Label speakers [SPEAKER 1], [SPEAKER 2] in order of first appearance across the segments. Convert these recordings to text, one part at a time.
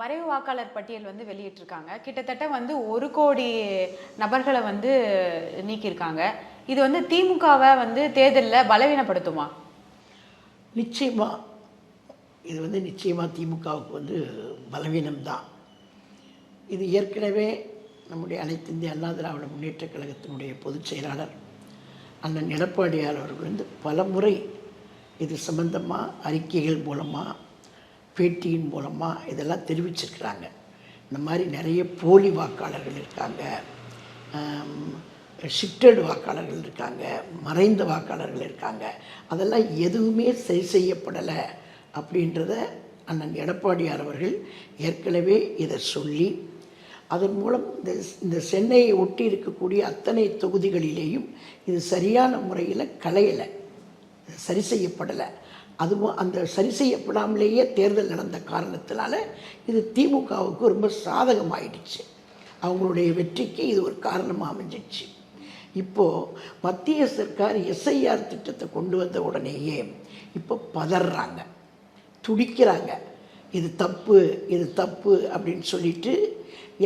[SPEAKER 1] வரைவு வாக்காளர் பட்டியல் வந்து வெளியிட்டிருக்காங்க. கிட்டத்தட்ட வந்து ஒரு கோடி நபர்களை வந்து நீக்கியிருக்காங்க. இது வந்து திமுகவை வந்து தேர்தலில் பலவீனப்படுத்துமா?
[SPEAKER 2] நிச்சயமாக இது வந்து நிச்சயமாக திமுகவுக்கு வந்து பலவீனம்தான். இது ஏற்கனவே நம்முடைய அனைத்து இந்திய அண்ணா திராவிட முன்னேற்றக் கழகத்தினுடைய பொதுச் செயலாளர் அண்ணன் எடப்பாடியார் அவர்கள் வந்து பல முறை இது சம்பந்தமாக அறிக்கைகள் மூலமாக பேட்டியின் மூலமாக இதெல்லாம் தெரிவிச்சிருக்கிறாங்க. இந்த மாதிரி நிறைய போலி வாக்காளர்கள் இருக்காங்க. ஷிஃப்டட் வாக்காளர்கள் இருக்காங்க மறைந்த வாக்காளர்கள் இருக்காங்க. அதெல்லாம் எதுவுமே சரி செய்யப்படலை அப்படின்றத அண்ணன் எடப்பாடியார் அவர்கள் ஏற்கனவே இதை சொல்லி அதன் மூலம் இந்த இந்த சென்னையை ஒட்டி இருக்கக்கூடிய அத்தனை தொகுதிகளிலேயும் இது சரியான முறையில் கலையலை சரி செய்யப்படலை. அதுவும் அந்த சரி செய்யப்படாமலேயே தேர்தல் நடந்த காரணத்தினால இது திமுகவுக்கு ரொம்ப சாதகமாயிடுச்சு. அவங்களுடைய வெற்றிக்கு இது ஒரு காரணமாக அமைஞ்சிச்சு. இப்போது மத்திய சர்க்கார் எஸ்ஐஆர் திட்டத்தை கொண்டு வந்த உடனேயே இப்போ பதறாங்க துடிக்கிறாங்க. இது தப்பு இது தப்பு அப்படின்னு சொல்லிட்டு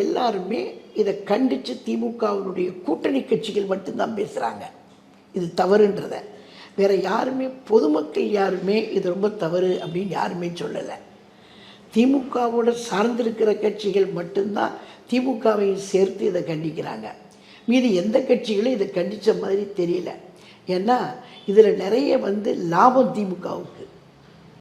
[SPEAKER 2] எல்லாருமே இதை கண்டித்து திமுகவினுடைய கூட்டணி கட்சிகள் மட்டும்தான் பேசுகிறாங்க இது தவறுன்றதை. வேறு யாருமே பொதுமக்கள் யாருமே இது ரொம்ப தவறு அப்படின்னு யாருமே சொல்லலை. திமுகவோட சார்ந்திருக்கிற கட்சிகள் மட்டும்தான் திமுகவையும் சேர்த்து இதை கண்டிக்கிறாங்க. மீதி எந்த கட்சிகளும் இதை கண்டித்த மாதிரி தெரியல. ஏன்னா இதில் நிறைய வந்து லாபம் திமுகவுக்கு.